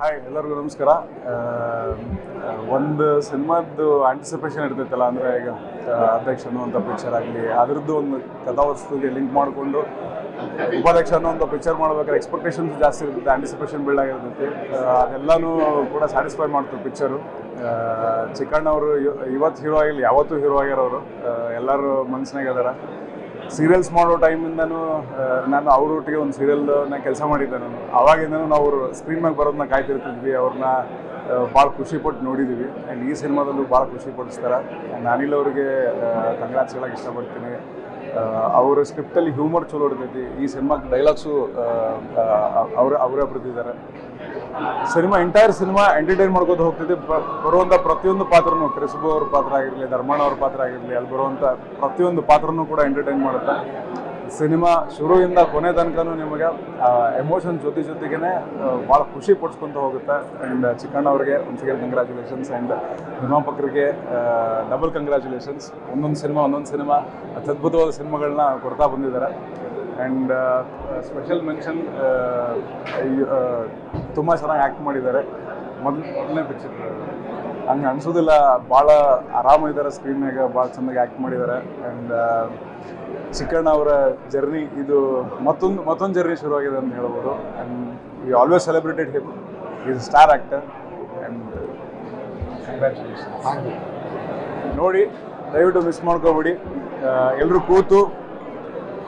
Hi ಎಲ್ಲರಿಗೂ ನಮಸ್ಕಾರ. ಒಂದು ಸಿನಿಮಾದ್ದು ಆಂಟಿಸಿಪೇಷನ್ ಇರ್ತೈತಲ್ಲ, ಅಂದರೆ ಈಗ ಅಧ್ಯಕ್ಷ ಅನ್ನುವಂಥ ಪಿಕ್ಚರ್ ಆಗಲಿ, ಅದರದ್ದು ಒಂದು ಕಥಾವಸ್ತುಗೆ ಲಿಂಕ್ ಮಾಡಿಕೊಂಡು ಉಪಾಧ್ಯಕ್ಷ ಅನ್ನೋಂಥ ಪಿಕ್ಚರ್ ಮಾಡ್ಬೇಕಾದ್ರೆ ಎಕ್ಸ್ಪೆಕ್ಟೇಷನ್ಸ್ ಜಾಸ್ತಿ ಇರ್ತೈತೆ ಆಂಟಿಸಿಪೇಷನ್ ಬಿಲ್ಡ್ ಆಗಿರ್ತೈತಿ. ಅದೆಲ್ಲನೂ ಕೂಡ ಸ್ಯಾಟಿಸ್ಫೈ ಮಾಡ್ತಾರೆ ಪಿಕ್ಚರು ಚಿಕ್ಕಣ್ಣವರು ಇವತ್ತು ಹೀರೋ ಆಗಿಲ್ಲ ಯಾವತ್ತೂ ಹೀರೋ ಆಗಿರೋರು ಎಲ್ಲರೂ ಮನಸ್ಸಿನಾಗ ಅದಾರ ಸೀರಿಯಲ್ಸ್ ಮಾಡೋ ಟೈಮಿಂದನೂ ನಾನು ಅವ್ರೊಟ್ಟಿಗೆ ಒಂದು ಸೀರಿಯಲ್ನ ಕೆಲಸ ಮಾಡಿದ್ದೆ ನಾನು. ಆವಾಗಿಂದನೂ ನಾವು ಅವ್ರು ಸ್ಕ್ರೀನ್ ಮೇಲೆ ಬರೋದನ್ನ ಕಾಯ್ತಿರ್ತಿದ್ವಿ, ಅವ್ರನ್ನ ಭಾಳ ಖುಷಿ ಪಟ್ಟು ನೋಡಿದ್ದೀವಿ ಆ್ಯಂಡ್ ಈ ಸಿನಿಮಾದಲ್ಲೂ ಭಾಳ ಖುಷಿ ಪಡಿಸ್ತಾರೆ ಆ್ಯಂಡ್ ಅನಿಲ್ ಅವ್ರಿಗೆ ಕಂಗ್ರಾಟ್ಸ್ ಹೇಳಕ್ಕೆ ಇಷ್ಟಪಡ್ತೀನಿ. ಅವರ ಸ್ಕ್ರಿಪ್ಟಲ್ಲಿ ಹ್ಯೂಮರ್ ಚಲೋ ಇರ್ತೈತಿ. ಈ ಸಿನಿಮಾಕ್ಕೆ ಡೈಲಾಗ್ಸು ಅವ್ರ, ಅವರೇ ಬರೆದಿದ್ದಾರೆ. ಸಿನಿಮಾ ಎಂಟೈರ್ ಸಿನಿಮಾ ಎಂಟರ್ಟೈನ್ ಮಾಡ್ಕೋತ ಹೋಗ್ತಿದ್ದೆ. ಬರುವಂಥ ಪ್ರತಿಯೊಂದು ಪಾತ್ರನೂ ಕರಿಸುಬು ಅವ್ರ ಪಾತ್ರ ಆಗಿರಲಿ, ಧರ್ಮಣ್ಣ ಅವ್ರ ಪಾತ್ರ ಆಗಿರಲಿ, ಅಲ್ಲಿ ಬರುವಂಥ ಪ್ರತಿಯೊಂದು ಪಾತ್ರನೂ ಕೂಡ ಎಂಟರ್ಟೈನ್ ಮಾಡುತ್ತೆ. ಸಿನಿಮಾ ಶುರುವಿಂದ ಕೊನೆ ತನಕನೂ ನಿಮಗೆ ಎಮೋಷನ್ ಜೊತೆ ಜೊತೆಗೇ ಭಾಳ ಖುಷಿ ಪಡಿಸ್ಕೊಂತ ಹೋಗುತ್ತೆ. ಆ್ಯಂಡ್ ಚಿಕ್ಕಣ್ಣ ಅವರಿಗೆ ಒಂದು ಸೆಕೆಂಡ್ ಕಂಗ್ರ್ಯಾಚುಲೇಷನ್ಸ್ ಆ್ಯಂಡ್ ನಿರ್ಮಾಪಕರಿಗೆ ಡಬಲ್ ಕಂಗ್ರ್ಯಾಚುಲೇಷನ್ಸ್ ಒಂದೊಂದು ಸಿನಿಮಾ ಒಂದೊಂದು ಸಿನಿಮಾ, ಅತ್ಯದ್ಭುತವಾದ ಸಿನಿಮಾಗಳನ್ನ ಕೊಡ್ತಾ ಬಂದಿದ್ದಾರೆ. ಆ್ಯಂಡ್ ಸ್ಪೆಷಲ್ ಮೆನ್ಷನ್ ತುಂಬ ಚೆನ್ನಾಗಿ ಆ್ಯಕ್ಟ್ ಮಾಡಿದ್ದಾರೆ. ಮೊದಲು ಮೊದಲನೇ ಪಿಕ್ಚರ್ ಹಂಗೆ ಅನ್ಸೋದಿಲ್ಲ ಭಾಳ ಆರಾಮಿದ್ದಾರೆ ಸ್ಕ್ರೀನ್ಯಾಗ ಭಾಳ ಚೆನ್ನಾಗಿ ಆ್ಯಕ್ಟ್ ಮಾಡಿದ್ದಾರೆ. ಆ್ಯಂಡ್ ಚಿಕ್ಕಣ್ಣ ಅವರ ಜರ್ನಿ ಇದು ಮತ್ತೊಂದು ಮತ್ತೊಂದು ಜರ್ನಿ ಶುರುವಾಗಿದೆ ಅಂತ ಹೇಳ್ಬೋದು. And we always celebrated him is star actor and congratulation ನೋಡಿ ದಯವಿಟ್ಟು ಮಿಸ್ ಮಾಡ್ಕೋಬೇಡಿ. ಎಲ್ಲರೂ ಕೂತು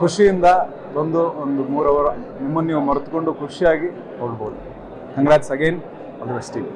ಖುಷಿಯಿಂದ ಬಂದು ಒಂದು ಮೂರು ಅವರ್ ನಿಮ್ಮನ್ನು ನೀವು ಮರೆತುಕೊಂಡು ಖುಷಿಯಾಗಿ ಹೋಗ್ಬೋದು. Congrats again all the best team